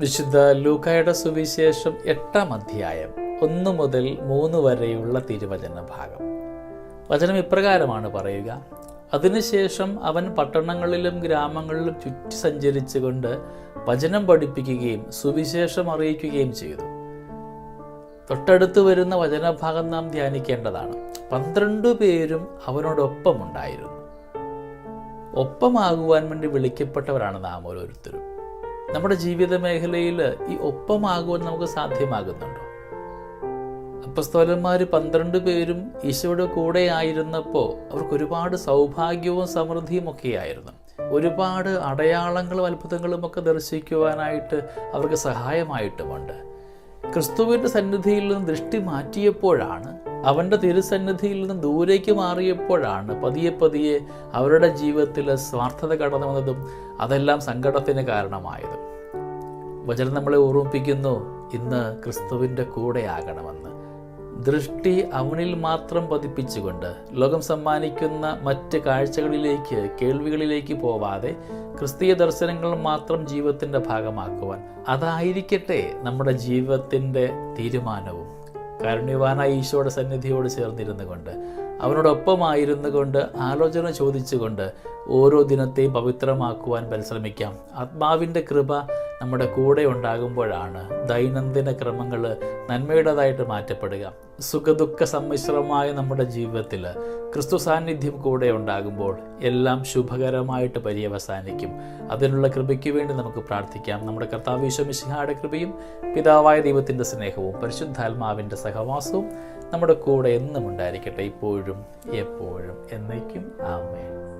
വിശുദ്ധ ലൂക്കായുടെ സുവിശേഷം എട്ടാം അധ്യായം ഒന്ന് മുതൽ മൂന്ന് വരെയുള്ള തിരുവചന ഭാഗം. വചനം ഇപ്രകാരമാണ് പറയുക അതിനുശേഷം അവൻ പട്ടണങ്ങളിലും ഗ്രാമങ്ങളിലും ചുറ്റി സഞ്ചരിച്ചുകൊണ്ട് വചനം പഠിപ്പിക്കുകയും സുവിശേഷം അറിയിക്കുകയും ചെയ്തു. തൊട്ടടുത്ത് വരുന്ന വചനഭാഗം നാം ധ്യാനിക്കേണ്ടതാണ്. പന്ത്രണ്ട് പേരും അവനോടൊപ്പമുണ്ടായിരുന്നു ഒപ്പമാകുവാൻ വേണ്ടി വിളിക്കപ്പെട്ടവരാണ് നാം ഓരോരുത്തരും. നമ്മുടെ ജീവിത മേഖലയിൽ ഈ ഒപ്പമാകുവാൻ നമുക്ക് സാധ്യമാകുന്നുണ്ടോ? അപ്പസ്തോലന്മാർ പന്ത്രണ്ട് പേരും ഈശോയുടെ കൂടെ ആയിരുന്നപ്പോൾ അവർക്ക് ഒരുപാട് സൗഭാഗ്യവും സമൃദ്ധിയും ഒക്കെ ആയിരുന്നു ഒരുപാട് അടയാളങ്ങളും അത്ഭുതങ്ങളും ഒക്കെ ദർശിക്കുവാനായിട്ട് അവർക്ക് സഹായമായിട്ടുമുണ്ട്. ക്രിസ്തുവിന്റെ സന്നിധിയിൽ നിന്ന് ദൃഷ്ടി മാറ്റിയപ്പോഴാണ് അവന്റെ തിരുസന്നിധിയിൽ നിന്ന് ദൂരേക്ക് മാറിയപ്പോഴാണ് പതിയെ പതിയെ അവരുടെ ജീവിതത്തിൽ സ്വാർത്ഥത കടന്നു വന്നതും അതെല്ലാം സങ്കടത്തിന് കാരണമായതും. വചനം നമ്മളെ ഓർമ്മിപ്പിക്കുന്നു ഇന്ന് ക്രിസ്തുവിന്റെ കൂടെയാകണമെന്ന് ദൃഷ്ടി അവനിൽ മാത്രം പതിപ്പിച്ചുകൊണ്ട് ലോകം സമ്മാനിക്കുന്ന മറ്റ് കാഴ്ചകളിലേക്ക് കേൾവികളിലേക്ക് പോവാതെ ക്രിസ്തീയ ദർശനങ്ങൾ മാത്രം ജീവിതത്തിന്റെ ഭാഗമാക്കുവാൻ അതായിരിക്കട്ടെ നമ്മുടെ ജീവിതത്തിന്റെ തീരുമാനവും. കാരുണ്യവാനായ ഈശോയുടെ സന്നിധിയോട് ചേർന്നിരുന്നു കൊണ്ട്. അവനോടൊപ്പമായിരുന്നു കൊണ്ട് ആലോചന ചോദിച്ചുകൊണ്ട് ഓരോ ദിനത്തെയും പവിത്രമാക്കുവാൻ പരിശ്രമിക്കാം. ആത്മാവിന്റെ കൃപ നമ്മുടെ കൂടെ ഉണ്ടാകുമ്പോഴാണ് ദൈനംദിന ക്രമങ്ങൾ നന്മയുടേതായിട്ട് മാറ്റപ്പെടുക. സുഖദുഃഖ സമ്മിശ്രമായ നമ്മുടെ ജീവിതത്തിൽ ക്രിസ്തു സാന്നിധ്യം കൂടെ ഉണ്ടാകുമ്പോൾ എല്ലാം ശുഭകരമായിട്ട് പര്യവസാനിക്കും. അതിനുള്ള കൃപയ്ക്ക് വേണ്ടി നമുക്ക് പ്രാർത്ഥിക്കാം. നമ്മുടെ കർത്താവ് മിശിഹായുടെ കൃപയും പിതാവായ ദൈവത്തിന്റെ സ്നേഹവും പരിശുദ്ധാത്മാവിന്റെ സഹവാസവും നമ്മുടെ കൂടെ എന്നും ഉണ്ടായിരിക്കട്ടെ ഇപ്പോഴും എപ്പോഴും എന്നേക്കും. ആമേൻ.